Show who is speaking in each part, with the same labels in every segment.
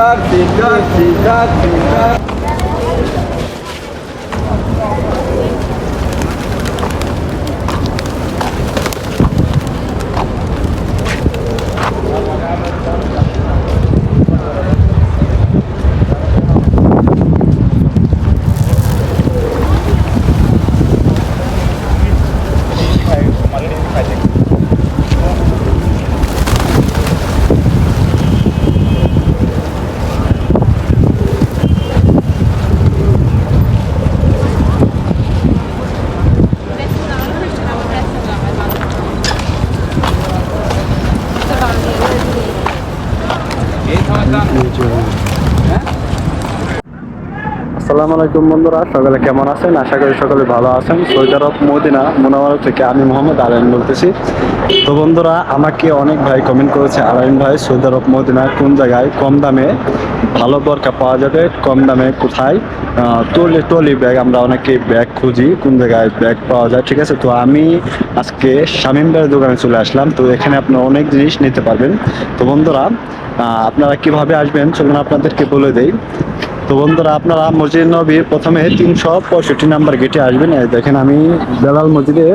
Speaker 1: Card দেওয়া না sim card sim card sim card sim card
Speaker 2: আসসালামু আলাইকুম বন্ধুরা, সকালে কেমন আছেন? আশা করি সকলে ভালো আছেন। সৌদি আরব মদিনা মোনামারা থেকে আমি মোহাম্মদ আলাইন বলতেছি। তো বন্ধুরা, আমাকে অনেক ভাই কমেন্ট করেছে, আলাইন ভাই, সৌদি আরব মদিনা কোন জায়গায়? কম দামে। ভালো বরকা পাওয়া যাবে, কম দামে কোথায়? টলি টলি ব্যাগ আমরা অনেকে ব্যাগ খুঁজি, কোন জায়গায় ব্যাগ পাওয়া যায়, ঠিক আছে? তো আমি আজকে শামিম দোকানে চলে আসলাম। তো এখানে আপনি অনেক জিনিস নিতে পারবেন। তো বন্ধুরা আপনারা কীভাবে আসবেন? চলুন আপনাদেরকে বলে দেই। তো বন্ধুরা, আপনারা মসজিদ নবীর প্রথমে তিনশো পঁয়ষট্টি নাম্বার গেটে আসবেন। দেখেন আমি বেলাল মসজিদে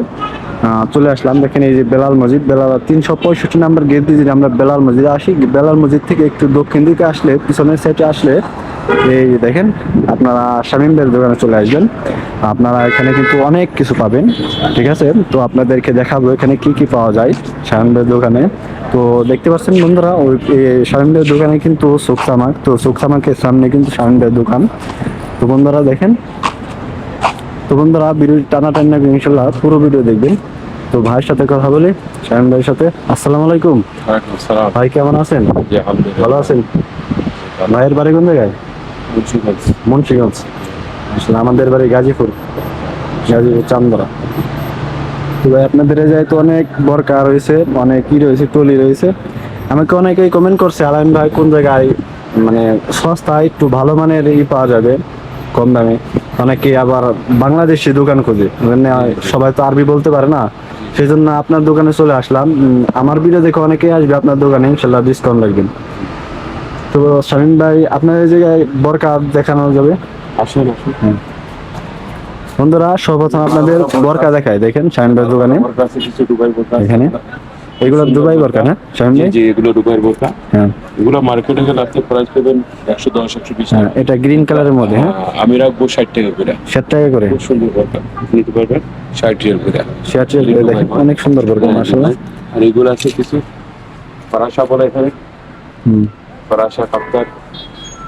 Speaker 2: চলে আসলাম। দেখেন এই যে বেলাল মসজিদ, বেলাল তিনশো পঁয়ষট্টি নাম্বার গেট দিয়ে যদি আমরা বেলাল মসজিদে আসি, বেলাল মসজিদ থেকে একটু দক্ষিণ দিকে আসলে, পিছনের সাইডে আসলে এই যে দেখেন আপনারা শামীমদের দোকানে চলে আসবেন। আপনারা এখানে কিন্তু অনেক কিছু পাবেন ঠিক আছে? তো আপনাদেরকে দেখাবো এখানে কি কি পাওয়া যায় শামীমদের দোকানে। তো দেখতে পাচ্ছেন বন্ধুরা ওই শামীমদের দোকানে কিন্তু সুকসামাক তো সুকসামাকের সামনে কিন্তু শামীমদের দোকান। তো বন্ধুরা দেখেন তো বন্ধুরা ভিডিও টানা টানা ইনশাল্লাহ পুরো ভিডিও দেখবেন। তো ভাইয়ের সাথে কথা বলি শামীম ভাইয়ের সাথে। আসসালামু আলাইকুম। ভাই কেমন আছেন? ভালো আছেন? ভাইয়ের বাড়ি কোন জায়গায়?
Speaker 3: বলছি
Speaker 2: মুন্সিগঞ্জ। আসলে আমাদের বাড়ি গাজীপুর গাজীপুর চান্দরা। তো ভাই, আপনাদের জায়গায় তো অনেক বরকা রয়েছে, অনেক কি রয়েছে, টলি রয়েছে। আমাকে অনেকেই কমেন্ট করছে আলাইন ভাই, কোন জায়গায় মানে সস্তা, একটু ভালো মানের ই পাওয়া যাবে, কম দামে। অনেকে আবার বাংলাদেশি দোকান খুঁজে মানে সবাই তো আরবি বলতে পারে না। সেই জন্য আপনার দোকানে চলে আসলাম। আমার ভিডিও দেখে অনেকেই আসবে আপনার দোকানে, ইনশাল্লাহ ডিসকাউন্ট লাগবেন তো শামীম ভাই আপনার এই জায়গায় বরকা দেখানো যাবে?
Speaker 3: আসুন আসুন।
Speaker 2: বন্ধুরা সর্বপ্রথম আপনাদের বরকা দেখায় দেখেন শাহিন ভাইয়ের দোকানে। এখানে। এগুলো দুবাই বরকা না
Speaker 3: জি
Speaker 2: ভাই?
Speaker 3: জি এগুলো দুবাই বোরকা।
Speaker 2: হ্যাঁ।
Speaker 3: এগুলো মার্কেটে গেলে আপনি প্রাইস পাবেন একশো দশ একশো বিশ।
Speaker 2: হ্যাঁ এটা গ্রিন কালারের মধ্যে হ্যাঁ?
Speaker 3: আমি রাখব ষাট টাকা করে।
Speaker 2: ষাট টাকা করে?
Speaker 3: খুব সুন্দর বোরকা। নিতে পারবেন ষাট টাকা করে।
Speaker 2: ষাট টাকা করে দেখেন অনেক সুন্দর বরকা মাসাল্লাহ
Speaker 3: আর এগুলো আছে কিছু। ফরাসা বলে এখানে।
Speaker 2: হুম।
Speaker 3: ফরাসা কাপ্তার।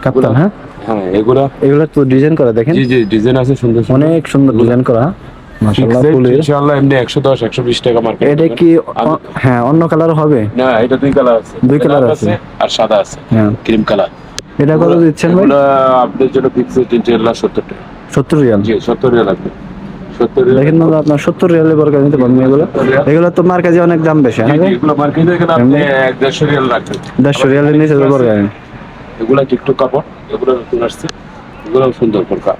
Speaker 2: কাপ্তান হ্যাঁ?
Speaker 3: হ্যাঁ এগুলো
Speaker 2: এগুলো তো ডিজাইন করা দেখেন।
Speaker 3: জি জি ডিজাইন আছে সুন্দর
Speaker 2: অনেক সুন্দর ডিজাইন করা।
Speaker 3: ইনশাআল্লাহ এমনি টাকা মার্কেট
Speaker 2: এটা কি হ্যাঁ অন্য কালার হবে?
Speaker 3: না এটা দুই কালার আছে।
Speaker 2: দুই
Speaker 3: Black
Speaker 2: আছে।
Speaker 3: আর সাদা আছে
Speaker 2: হ্যাঁ।
Speaker 3: ক্রিম কালার
Speaker 2: এটা কত দিচ্ছেন ভাই?
Speaker 3: আপনার জন্য ফিক্স ইন্টারনাল সত্তর টাকা।
Speaker 2: সত্তর রিয়াল।
Speaker 3: জি সত্তর রিয়াল লাগবে। সত্তর রিয়াল
Speaker 2: দেখেন দাদা আপনার সত্তর রিয়ালে বরকা নিতে পারবেন এগুলো। এগুলো তো মার্কেজে অনেক দাম বেশি হ্যাঁ
Speaker 3: এগুলো মার্কেটে এখানে আপনি দেড়শো রিয়াল লাগবে
Speaker 2: দেড়শো রিয়ালের নিচে বরকা
Speaker 3: এগুলো টিকটক কাপড় এগুলো নতুন আসছে এগুলো সুন্দর বোরকা।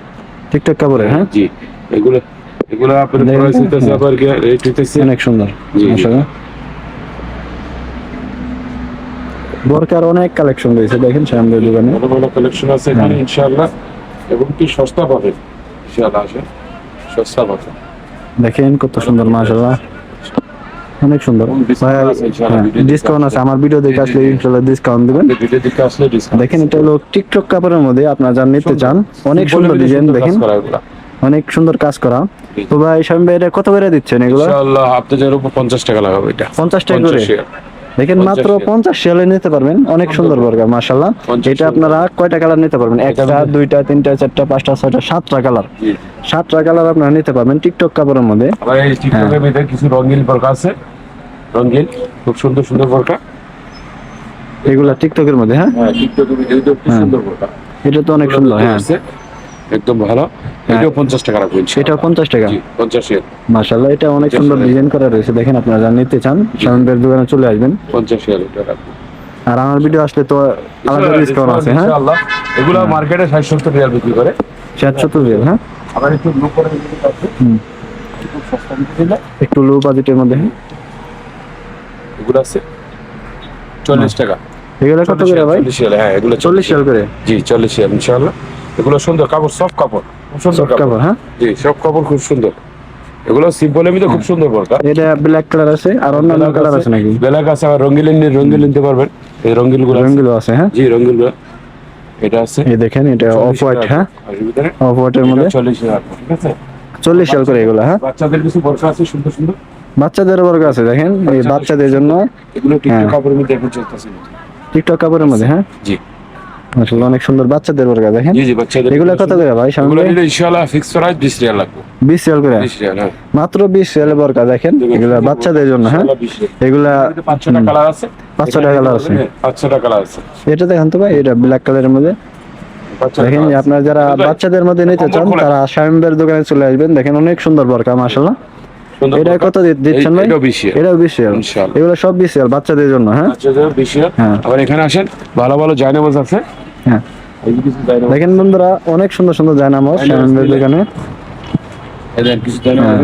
Speaker 2: টিকটক কাপড়ের হ্যাঁ?
Speaker 3: জি এগুলো এগুলো আপনার প্রাইস? হইতেছে আবার রেট হইতেছে
Speaker 2: অনেক সুন্দর
Speaker 3: জি,
Speaker 2: বোরকার অনেক কালেকশন রয়েছে দেখেন শ্যামদের দোকানে।
Speaker 3: ভালো ভালো কালেকশন আছে এখানে ইনশাআল্লাহ। এবং কি সস্তা পাবেন ইনশাআল্লাহ আসেন।
Speaker 2: দেখেন কত সুন্দর মাশাআল্লাহ। অনেক সুন্দর। ডিসকাউন্ট আছে আমার ভিডিও দেখে আসলে ইনশাআল্লাহ ডিসকাউন্ট দিবেন। দেখেন এটা হলো টিকটক কাপড়ের মধ্যে আপনারা যান নিতে চান অনেক সুন্দর ডিজাইন দেখেন। অনেক সুন্দর কাজ করা। তো ভাই স্বামী ভাই এটা কত করে দিচ্ছেন এগুলো?
Speaker 3: ইনশাআল্লাহ আপনাদের উপর 50 টাকা লাগাবো এটা।
Speaker 2: পঞ্চাশ টাকা করে?
Speaker 3: 50।
Speaker 2: দেখেন মাত্র পঞ্চাশ শেলে নিতে পারবেন। অনেক সুন্দর বর্গা মাশাল্লাহ এটা আপনারা কয়টা কালার নিতে পারবেন? একটা দুইটা তিনটা চারটা পাঁচটা ছয়টা সাতটা কালার সাতটা কালার আপনারা নিতে পারবেন টিকটক কাপড়ের মধ্যে।
Speaker 3: টিকটকের ভিতরে কিছু রঙিন বোরকা আছে। রঙিন খুব সুন্দর সুন্দর বোরকা
Speaker 2: এগুলা টিকটকের মধ্যে হ্যাঁ?
Speaker 3: হ্যাঁ টিকটকের ভিতরে খুব
Speaker 2: হ্যাঁ।
Speaker 3: সুন্দর বোরকা
Speaker 2: এটা তো অনেক সুন্দর হ্যাঁ।
Speaker 3: একদম ভালো। এটাও 50 টাকা রাখব
Speaker 2: এটা পঞ্চাশ টাকা?
Speaker 3: জি 50
Speaker 2: মাশাল্লাহ এটা অনেক সুন্দর ডিজাইন করা রয়েছে। দেখেন আপনারা নিতে চান স্বামীদের দোকানে চলে আসবেন।
Speaker 3: 50 এর এটা রাখব
Speaker 2: আর আমার ভিডিও আসলে তো আলাদা ডিসকাউন্ট আছে হ্যাঁ?
Speaker 3: ইনশাআল্লাহ। এগুলো মার্কেটে 60 70 রিয়াল বিক্রি করে।
Speaker 2: রিয়াল হ্যাঁ?
Speaker 3: আবার একটু লুক করে বিক্রি
Speaker 2: হুম। একটু লো বাজেটের মধ্যে হ্যাঁ?
Speaker 3: এগুলো আছে। 40 টাকা।
Speaker 2: এগুলো কত করে ভাই?
Speaker 3: চল্লিশ রিয়াল হ্যাঁ এগুলো
Speaker 2: চল্লিশ রিয়াল। করে?
Speaker 3: জি চল্লিশ রিয়াল ইনশাআল্লাহ। এগুলো সুন্দর কাপড় সব কাপড়। খুব সুন্দর
Speaker 2: কাপড়। হ্যাঁ?
Speaker 3: জি সব কাপড় খুব সুন্দর। এগুলো সিম্পলের মধ্যে খুব সুন্দর বোরকা
Speaker 2: এটা ব্ল্যাক কালার আছে আর অন্যান্য কালার আছে। নাকি?
Speaker 3: বেলাক আছে রঙ্গিল নিতে পারবেন। এই গুলো
Speaker 2: আছে। হ্যাঁ?
Speaker 3: জি গুলো এটা আছে।
Speaker 2: এই দেখেন এটা অফ হোয়াইট হ্যাঁ?
Speaker 3: আর
Speaker 2: অফ হোয়াইটের মধ্যে।
Speaker 3: ঠিক আছে?
Speaker 2: করে এগুলো হ্যাঁ?
Speaker 3: বাচ্চাদের কিছু বোরকা আছে? সুন্দর সুন্দর?
Speaker 2: বাচ্চাদের বর্গ আছে দেখেন এই বাচ্চাদের জন্য
Speaker 3: এগুলো টিকটক
Speaker 2: হ্যাঁ।
Speaker 3: কাপড়ের মধ্যে এখন চলতেছে।
Speaker 2: টিকটক কাপড়ের মধ্যে হ্যাঁ?
Speaker 3: জি।
Speaker 2: আসলে অনেক সুন্দর বাচ্চাদের বর্গ দেখেন?
Speaker 3: জি জি বাচ্চাদের
Speaker 2: এগুলো কত করে ভাই সামনে?
Speaker 3: এগুলো নিলে ইনশাআল্লাহ ফিক্স প্রাইস 20 রিয়াল লাগবে।
Speaker 2: বিশ রিয়াল করে?
Speaker 3: 20 রিয়াল হ্যাঁ।
Speaker 2: মাত্র বিশ রিয়াল বর্গা দেখেন? এগুলা বাচ্চাদের জন্য হ্যাঁ?
Speaker 3: 20
Speaker 2: এগুলা
Speaker 3: পাঁচ কালার আছে।
Speaker 2: ছটা কালার আছে।
Speaker 3: পাঁচ ছটা কালার আছে।
Speaker 2: এটা দেখেন তো ভাই এটা ব্ল্যাক কালারের মধ্যে। দেখেন। আপনার যারা বাচ্চাদের মধ্যে নিতে চান তারা শামিমের দোকানে চলে আসবেন। দেখেন অনেক সুন্দর বরকা মাশাআল্লাহ। এটা কত দিচ্ছেন ভাই?
Speaker 3: এটাও 20
Speaker 2: বিশ
Speaker 3: ইনশাআল্লাহ।
Speaker 2: এগুলো সব বিশ বাচ্চাদের জন্য হ্যাঁ?
Speaker 3: বাচ্চাদের 20
Speaker 2: হ্যাঁ।
Speaker 3: আবার এখানে আসেন ভালো ভালো জায়নামাজ আছে।
Speaker 2: হ্যাঁ। দেখেন বন্ধুরা অনেক সুন্দর সুন্দর জায়নামাজ শামিমের দোকানে হ্যাঁ।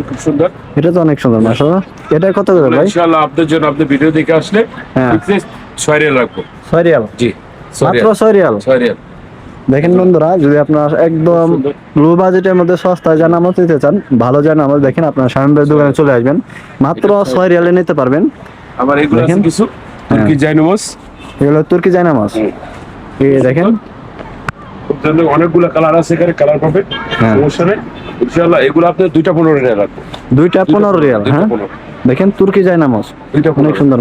Speaker 2: এটা তো অনেক সুন্দর মাশাআল্লাহ। এটা কত করে ভাই?
Speaker 3: ইনশাআল্লাহ আপনাদের জন্য আপনি ভিডিও দেখে আসলে
Speaker 2: হ্যাঁ।
Speaker 3: 6 রিয়াল রাখব।
Speaker 2: ছয় রিয়াল
Speaker 3: জি
Speaker 2: মাত্র ছয় রিয়াল
Speaker 3: 6 রিয়াল
Speaker 2: দেখেন বন্ধুরা যদি আপনার একদম। লো বাজেটের মধ্যে সস্তা জানামাজ নিতে চান ভালো জানামাজ দেখেন আপনার শামিমের দোকানে চলে আসবেন। মাত্র ছয় রিয়ালে নিতে পারবেন।
Speaker 3: আবার এগুলো কিছু তুর্কি জায়নামাজ
Speaker 2: এগুলো তুর্কি জায়নামাজ এই দেখেন।
Speaker 3: অনেকগুলো কালার আছে এখানে কালার
Speaker 2: হ্যাঁ।
Speaker 3: সমস্যা নেই ইনশাআল্লাহ এগুলো আপনার দুইটা পনেরো রিয়াল রাখব।
Speaker 2: দুইটা পনেরো রিয়াল হ্যাঁ? দেখেন তুর্কি জায়নামাজ
Speaker 3: দুইটা
Speaker 2: অনেক সুন্দর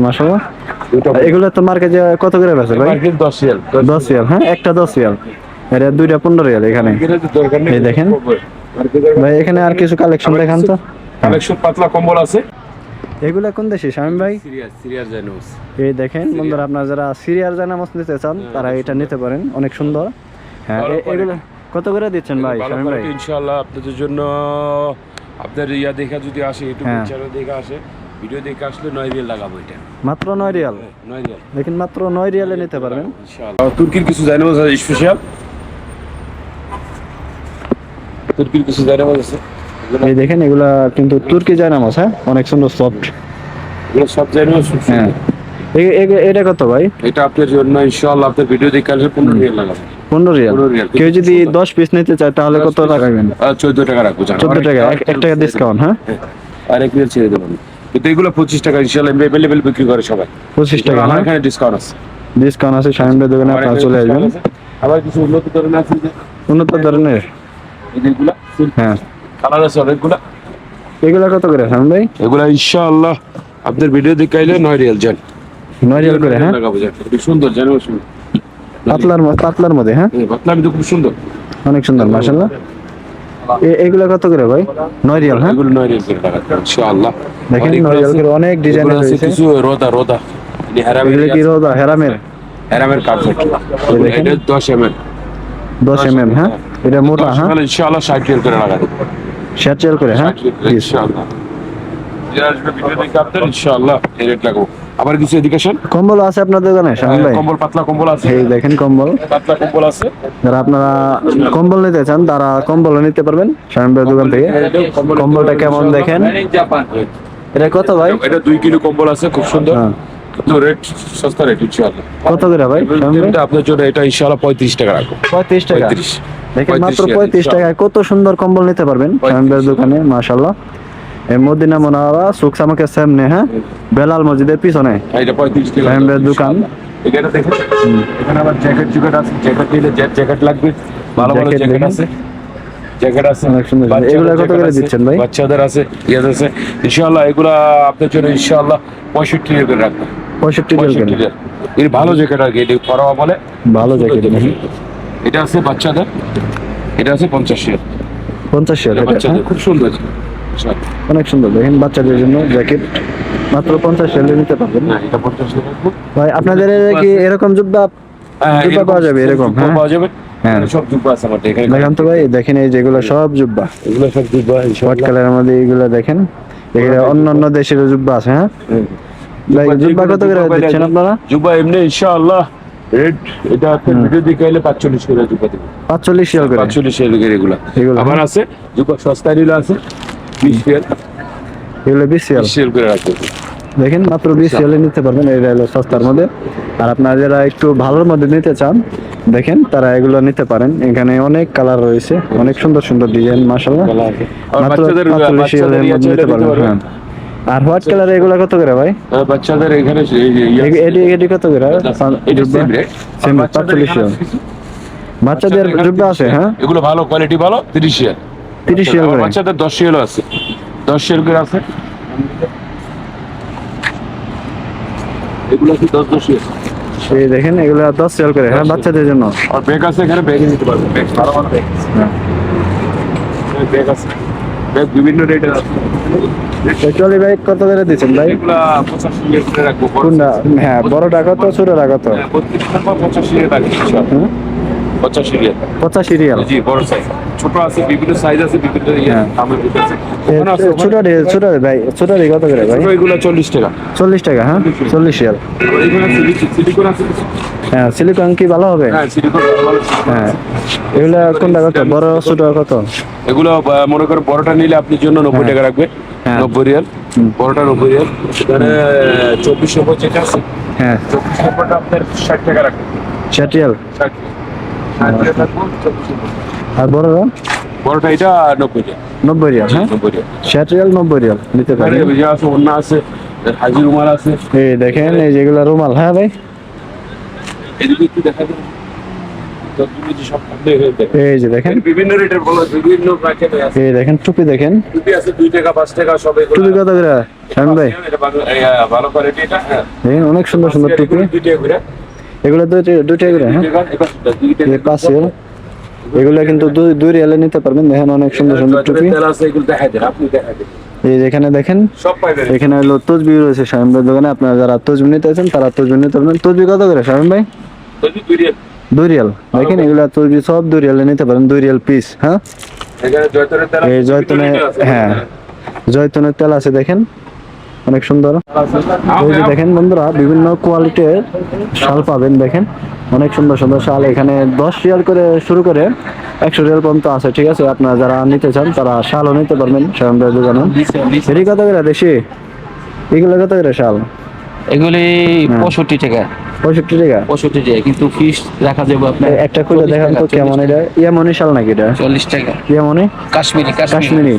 Speaker 3: দুইটা
Speaker 2: এগুলো তো মার্কেটে কত করে বেচে ভাই?
Speaker 3: দশ রিয়াল
Speaker 2: দশ রিয়াল হ্যাঁ? একটা দশ রিয়াল। এটা দুইটা পনেরো রিয়াল এখানে। এই দেখেন। ভাই এখানে আর কিছু কালেকশন দেখান তো।
Speaker 3: কালেকশন পাতলা কম্বল আছে।
Speaker 2: এগুলা কোন দেশে শামিম ভাই? এই দেখেন বন্ধুরা আপনারা যারা সিরিয়াল জানামাজ নিতে চান তারা এটা নিতে পারেন অনেক সুন্দর। হ্যাঁ এগুলো কত করে দিচ্ছেন ভাই শামিম ভাই?
Speaker 3: ইনশাআল্লাহ আপনাদের জন্য আপনার ইয়া দেখা যদি আসে ইউটিউব
Speaker 2: হ্যাঁ।
Speaker 3: চ্যানেল দেখে আসে ভিডিও দেখে আসলে নয় রিয়াল লাগাবো এটা।
Speaker 2: মাত্র নয় রিয়াল?
Speaker 3: নয় রিয়াল।
Speaker 2: দেখেন মাত্র নয় রিয়ালে নিতে পারবেন।
Speaker 3: ইনশাআল্লাহ। তুর্কির কিছু জানাব স্পেশাল তুর্কির কিছু জানাব আছে।
Speaker 2: এই দেখেন এগুলা কিন্তু তুর্কি জানামাজ হ্যাঁ? অনেক সুন্দর সফট
Speaker 3: এগুলো সব জানাব
Speaker 2: হ্যাঁ। এটা কত ভাই?
Speaker 3: এটা আপনার জন্য ইনশাআল্লাহ আপনার ভিডিও দেখে আসলে পনেরো রিয়াল লাগাবো। পনেরো রিয়াল?
Speaker 2: কেউ যদি দশ পিস নিতে চায় তাহলে কত রাখবেন?
Speaker 3: চোদ্দ টাকা রাখব।
Speaker 2: চোদ্দ টাকা এক- টাকা ডিসকাউন্ট হ্যাঁ?
Speaker 3: আর এক রিয়াল ছেড়ে দেবেন। কিন্তু এগুলো পঁচিশ টাকা ইনশাআল্লাহ অ্যাভেলেবেল বিক্রি করে সবাই।
Speaker 2: পঁচিশ টাকা
Speaker 3: আমার
Speaker 2: হ্যাঁ?
Speaker 3: এখানে ডিসকাউন্ট আছে।
Speaker 2: ডিসকাউন্ট আছে শামিমের দোকানে আপনারা চলে আসবেন।
Speaker 3: আবার কিছু উন্নত ধরনের আছে
Speaker 2: উন্নত ধরনের?
Speaker 3: এগুলা
Speaker 2: হ্যাঁ।
Speaker 3: কালার আছে অনেকগুলা।
Speaker 2: এগুলা কত করে শামিম ভাই?
Speaker 3: এগুলা ইনশাআল্লাহ আপনার ভিডিও দেখে আইলে নয় রিয়াল যান
Speaker 2: নয় রিয়াল করে হ্যাঁ?
Speaker 3: লাগাবো যান খুব সুন্দর জানো
Speaker 2: পাতলার পাতলার মধ্যে হ্যাঁ?
Speaker 3: বাতলা আমি খুব সুন্দর।
Speaker 2: অনেক সুন্দর মাশাল্লাহ এগুলা কত করে ভাই? নয় রিয়াল হ্যাঁ?
Speaker 3: এগুলো নয় রিয়াল করে লাগাতে ইনশাআল্লাহ।
Speaker 2: দেখেন নয় রিয়াল করে অনেক ডিজাইন
Speaker 3: আছে কিছু রোদা রোদা। হেরামের
Speaker 2: কি রোদা হেরামের?
Speaker 3: হেরামের কার্পেট। এটা দশ এম এল
Speaker 2: দশ এম এম হ্যাঁ? এটা মোটা হ্যাঁ?
Speaker 3: ইনশাআল্লাহ ষাট রিয়াল করে লাগাতে
Speaker 2: ষাট রিয়াল করে হ্যাঁ?
Speaker 3: ইনশাআল্লাহ। যারা আপনার ইনশাআল্লাহ এই রেট লাগাবো। আবার কিছু এদিকেশন
Speaker 2: কম্বল আছে আপনার দোকানে শামিম ভাই?
Speaker 3: কম্বল পাতলা কম্বল আছে।
Speaker 2: এই দেখেন কম্বল।
Speaker 3: পাতলা কম্বল আছে।
Speaker 2: যারা আপনারা কম্বল নিতে চান তারা কম্বল নিতে পারবেন ভাইয়ের দোকান থেকে। কম্বলটা কেমন দেখেন? এটা কত ভাই?
Speaker 3: এটা দুই কিলো কম্বল আছে খুব সুন্দর।
Speaker 2: হ্যাঁ।
Speaker 3: সস্তা রেট ইনশাআল্লাহ।
Speaker 2: কত করে ভাই?
Speaker 3: এটা আপনার জন্য এটা ইনশাআল্লাহ পঁয়ত্রিশ টাকা রাখব।
Speaker 2: পঁয়ত্রিশ টাকা?
Speaker 3: পঁয়ত্রিশ।
Speaker 2: দেখেন মাত্র
Speaker 3: 35
Speaker 2: টাকায় কত সুন্দর কম্বল নিতে পারবেন দোকানে এই মদিনা মোনাওয়ারা সুখ সামকের সামনে হ্যাঁ? বেলাল মসজিদের পিছনে।
Speaker 3: এটা পঁয়ত্রিশ টাকা
Speaker 2: ফাহিমের দোকান।
Speaker 3: এখানে দেখেন এখানে আবার জ্যাকেট আছে। জ্যাকেট নিলে জ্যাকেট লাগবে। ভালো ভালো
Speaker 2: জ্যাকেট
Speaker 3: আছে। জ্যাকেট আছে
Speaker 2: অনেক সুন্দর। এগুলা কত করে দিচ্ছেন ভাই?
Speaker 3: বাচ্চাদের আছে ইয়াদ আছে। ইনশাআল্লাহ এগুলা আপনার জন্য ইনশাআল্লাহ পঁয়ষট্টি টাকা করে রাখব।
Speaker 2: পঁয়ষট্টি
Speaker 3: টাকা এর ভালো জ্যাকেট আর কি এটা ফরোয়া বলে।
Speaker 2: ভালো জ্যাকেট
Speaker 3: এটা আছে বাচ্চাদের। এটা আছে পঞ্চাশ টাকা
Speaker 2: পঞ্চাশ হ্যাঁ?
Speaker 3: খুব সুন্দর।
Speaker 2: অনেক সুন্দর দেখেন বাচ্চাদের জন্য জ্যাকেট। মাত্র পঞ্চাশ রিয়ালে নিতে পারবেন।
Speaker 3: এটা পঞ্চাশ টাকা
Speaker 2: ভাই আপনাদের কি এরকম জুব্বা
Speaker 3: হ্যাঁ,
Speaker 2: জুব্বা পাওয়া যাবে এরকম
Speaker 3: পাওয়া যাবে।
Speaker 2: হ্যাঁ।
Speaker 3: সব জুব্বা আছে আমার এখানে
Speaker 2: দেখান তো ভাই দেখেন এই যেগুলো সব জুব্বা।
Speaker 3: এগুলো সব জুব্বা
Speaker 2: হোয়াইট কালারের মধ্যে এগুলো দেখেন। এগুলো অন্য অন্য দেশের জুব্বা আছে হ্যাঁ? জুব্বা কত করে দিচ্ছেন আপনারা?
Speaker 3: জুব্বা এমনি ইনশাআল্লাহ রেট এটা আপনার ভিডিও দেখে এলে পাঁচচল্লিশ করে জুব্বা দেবে
Speaker 2: পাঁচচল্লিশ করে?
Speaker 3: পাঁচচল্লিশ এর এগুলা।
Speaker 2: এগুলো,
Speaker 3: আবার
Speaker 2: হ্যাঁ।
Speaker 3: আছে জুব্বা সস্তা নিলে আছে বিশ রিয়াল।
Speaker 2: এগুলো বিশ রিয়াল
Speaker 3: করে রাখবে।
Speaker 2: দেখেন মাত্র বিশ রিয়ালে নিতে পারবেন এই হলো সস্তার মধ্যে। আর আপনারা যারা একটু ভালোর মধ্যে নিতে চান দেখেন তারা এগুলো নিতে পারেন। এখানে অনেক কালার রয়েছে অনেক সুন্দর সুন্দর ডিজাইন মাসাল্লাহ
Speaker 3: আর
Speaker 2: মাত্র
Speaker 3: বাচ্চাদের-
Speaker 2: পাঁচচল্লিশ রিয়ালের মধ্যে
Speaker 3: ইয়ে
Speaker 2: নিতে পারবেন হ্যাঁ। আর হোয়াইট কালার এগুলো কত করে ভাই?
Speaker 3: বাচ্চাদের এখানে
Speaker 2: এডি এডি কত করে?
Speaker 3: সেম
Speaker 2: পাঁচচল্লিশ বাচ্চাদের জুব্বা আছে হ্যাঁ?
Speaker 3: এগুলো ভালো কোয়ালিটি ভালো তিরিশ রিয়াল
Speaker 2: তিরিশ রিয়াল
Speaker 3: বাচ্চাদের দশ আছে। দশ রিয়াল করে আছে। এগুলো কি দশ দশই আছে
Speaker 2: এই দেখেন এগুলো দশ সেল করে হ্যাঁ বাচ্চাদের জন্য।
Speaker 3: আর ব্যাগ আছে এখানে ব্যাগে নিতে পারবেন ব্যাগ ভালো ভালো ব্যাগ ব্যাগ আছে। ব্যাগ বিভিন্ন রেটের আছে।
Speaker 2: ভাই কত করে দিচ্ছেন ভাই? কোনটা? হ্যাঁ বড়টা কত ছোটটা কত?
Speaker 3: পঁচাশি
Speaker 2: হুম?
Speaker 3: পঁচাশি রিয়াল।
Speaker 2: পঁচাশি রিয়াল।
Speaker 3: জি বড় সাইজ ছোট আছে বিভিন্ন সাইজ আছে বিভিন্ন
Speaker 2: হ্যাঁ।
Speaker 3: দামের ভিতরে আছে।
Speaker 2: ছোট ছোট ভাই ছোট কত করে ভাই?
Speaker 3: এগুলো চল্লিশ টাকা।
Speaker 2: চল্লিশ টাকা হ্যাঁ? চল্লিশ রিয়াল।
Speaker 3: এখানে সিলিকন আছে
Speaker 2: হ্যাঁ সিলিকন কি ভালো হবে?
Speaker 3: হ্যাঁ সিলিকন ভালো
Speaker 2: হ্যাঁ। কোনটা কত? বড় ছোট কত?
Speaker 3: এগুলো মনে করো বড়টা নিলে আপনি জন্য নব্বই টাকা রাখবে
Speaker 2: হ্যাঁ।
Speaker 3: নব্বই রিয়াল। বড়টা নব্বই রিয়াল। এখানে চব্বিশ নম্বর যেটা আছে
Speaker 2: হ্যাঁ।
Speaker 3: চব্বিশ নম্বরটা আপনার ষাট টাকা রাখবে
Speaker 2: ষাট রিয়াল?
Speaker 3: ষাট
Speaker 2: আর বড়টা
Speaker 3: বড়টা এটা নব্বই রিয়াল।
Speaker 2: নব্বই রিয়াল হ্যাঁ?
Speaker 3: নব্বই রিয়াল।
Speaker 2: ষাট রিয়াল নব্বই রিয়াল নিতে
Speaker 3: ইয়ে আছে অন্য আছে হাজি রুমাল আছে।
Speaker 2: এই দেখেন এই যেগুলা রুমাল হ্যাঁ ভাই?
Speaker 3: এদিকে একটু দেখা যাবে তো তুমি যে সব থাকবে এখানে দেখো।
Speaker 2: এই যে দেখেন।
Speaker 3: বিভিন্ন রেটের বলো বিভিন্ন প্যাকেটে আছে।
Speaker 2: এই দেখেন টুপি দেখেন।
Speaker 3: টুপি আছে দুই টাকা সব এগুলো।
Speaker 2: টুপি কত করে? ভাই।
Speaker 3: ভালো- এই, আহ, ভালো কোয়ালিটি এটা হ্যাঁ।
Speaker 2: অনেক সুন্দর সুন্দর টুপি।
Speaker 3: টাকা করে।
Speaker 2: এগুলো দুই দুইটা করে হ্যাঁ? এগুলো কিন্তু দুই দুই রিয়ালে নিতে পারবেন। দেখেন অনেক সুন্দর সুন্দর টুপি। এই যেখানে দেখেন এখানে। হলো তসবি রয়েছে শামিম ভাই দোকানে। আপনারা যারা তসবি নিতে আছেন তারা তসবি নিতে পারবেন। তসবি কত করে শামিম ভাই
Speaker 3: দুই রিয়াল।
Speaker 2: দেখেন এগুলা তসবি সব দুই রিয়ালে নিতে পারেন দুই রিয়াল পিস হ্যাঁ? এই জয়তুনে। হ্যাঁ। জয়তুনের তেল আছে দেখেন। অনেক সুন্দর। এই যে দেখেন বন্ধুরা বিভিন্ন কোয়ালিটির শাল পাবেন দেখেন। অনেক সুন্দর সুন্দর শাল। এখানে দশ রিয়াল করে শুরু করে একশো রিয়াল পর্যন্ত আছে ঠিক আছে? আপনারা যারা নিতে চান তারা শালও নিতে পারবেন শাল দোকানে এটি কত করে দেশি? এগুলো কত করে শাল?
Speaker 4: এগুলি পঁয়ষট্টি টাকা।
Speaker 2: পঁয়ষট্টি টাকা?
Speaker 4: পঁয়ষট্টি টাকা কিন্তু ফিস রাখা যাবে আপনার
Speaker 2: একটা খুলে দেখান তো কেমন
Speaker 4: 40
Speaker 2: এটা। ইয়ামনি শাল নাকি এটা?
Speaker 4: চল্লিশ টাকা।
Speaker 2: ইয়ামনি?
Speaker 4: কাশ্মীরি
Speaker 2: কাশ্মীরি।
Speaker 4: কাশ্মীরি।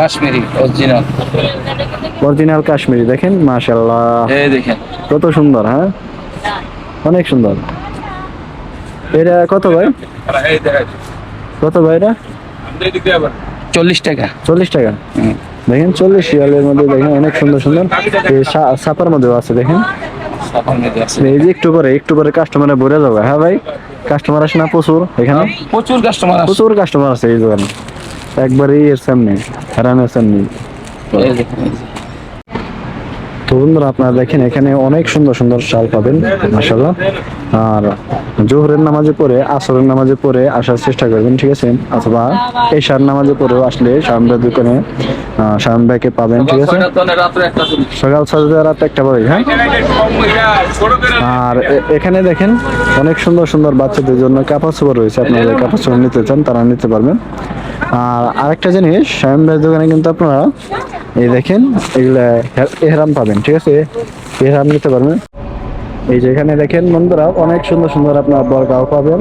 Speaker 4: কাশ্মীরি অরিজিনাল
Speaker 2: অরিজিনাল কাশ্মীরি দেখেন মাশাল্লাহ
Speaker 4: এই দেখেন।
Speaker 2: কত সুন্দর হ্যাঁ? অনেক সুন্দর। এটা কত ভাই। কত ভাই এটা।
Speaker 4: চল্লিশ টাকা।
Speaker 2: চল্লিশ টাকা। দেখেন চল্লিশ শিয়ালের মধ্যে দেখেন অনেক সুন্দর সুন্দর। সাপার মধ্যেও আছে দেখেন। এই যে একটু পরে একটু পরে কাস্টমারে ভরে যাবে। হ্যাঁ ভাই কাস্টমার আসে না প্রচুর এখানে?
Speaker 4: প্রচুর কাস্টমার আছে
Speaker 2: প্রচুর কাস্টমার আছে এই দোকানে। একবারই এর সামনে হারানোর সামনে।
Speaker 4: দেখেন,
Speaker 2: তো বন্ধুরা আপনারা দেখেন এখানে অনেক সুন্দর সুন্দর শাল পাবেন মাসাল্লাহ আর জোহরের নামাজে পড়ে আসরের নামাজে পড়ে আসার চেষ্টা করবেন ঠিক আছে? অথবা এশার নামাজে পড়েও আসলে শামবাই দোকানে শামবাইকে পাবেন ঠিক আছে? সকাল ছয়টা রাত একটা পাবে হ্যাঁ? আর এখানে দেখেন অনেক সুন্দর সুন্দর বাচ্চাদের জন্য কাপড় চোপড় রয়েছে আপনারা কাপড় চোপড় নিতে চান তারা নিতে পারবেন। আর আরেকটা জিনিস শ্যাম ভাইয়ের দোকানে কিন্তু আপনারা এই দেখেন এগুলা এহরাম পাবেন ঠিক আছে? এহরাম নিতে পারবেন। এই যে এখানে দেখেন বন্ধুরা, অনেক সুন্দর সুন্দর আপনার বরগাও পাবেন।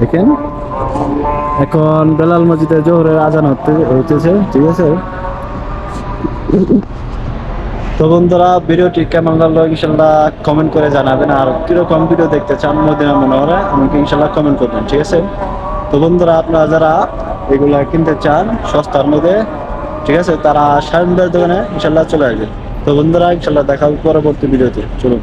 Speaker 2: দেখেন? এখন বেলাল মসজিদে জোহরের আজান হতে হইতেছে, ঠিক আছে? তো বন্ধুরা, ভিডিওটি কেমন লাগল ইনশাল্লাহ কমেন্ট করে জানাবেন। আর কীরকম ভিডিও দেখতে চান মদিনা মনোহরে আমাকে ইনশাল্লাহ কমেন্ট করবেন, ঠিক আছে? তো বন্ধুরা, আপনারা যারা এগুলা কিনতে চান সস্তার মধ্যে, ঠিক আছে, তারা সারেন্দার দোকানে ইনশাল্লাহ চলে আসবেন। তো বন্ধুরা, ইনশাল্লাহ দেখা পরবর্তী ভিডিওতে। চলুন।